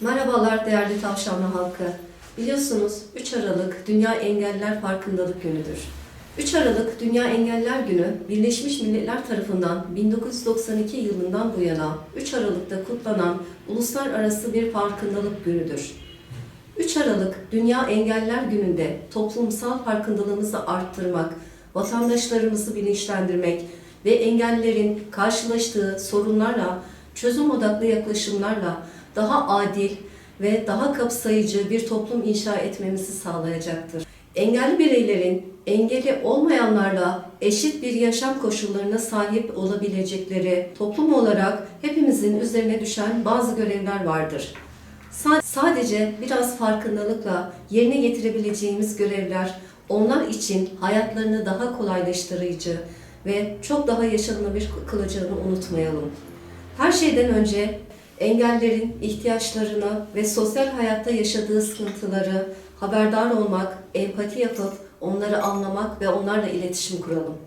Merhabalar değerli Tavşanlı halkı. Biliyorsunuz 3 Aralık Dünya Engelliler Farkındalık Günü'dür. 3 Aralık Dünya Engelliler Günü Birleşmiş Milletler tarafından 1992 yılından bu yana 3 Aralık'ta kutlanan uluslararası bir farkındalık günüdür. 3 Aralık Dünya Engelliler Günü'nde toplumsal farkındalığımızı arttırmak, vatandaşlarımızı bilinçlendirmek ve engellilerin karşılaştığı sorunlarla, çözüm odaklı yaklaşımlarla daha adil ve daha kapsayıcı bir toplum inşa etmemizi sağlayacaktır. Engelli bireylerin engeli olmayanlarla eşit bir yaşam koşullarına sahip olabilecekleri toplum olarak hepimizin üzerine düşen bazı görevler vardır. Sa- Sadece biraz farkındalıkla yerine getirebileceğimiz görevler onlar için hayatlarını daha kolaylaştırıcı ve çok daha yaşanılabilir kılacağını unutmayalım. Her şeyden önce engellerin ihtiyaçlarını ve sosyal hayatta yaşadığı sıkıntıları haberdar olmak, empati yapıp onları anlamak ve onlarla iletişim kuralım.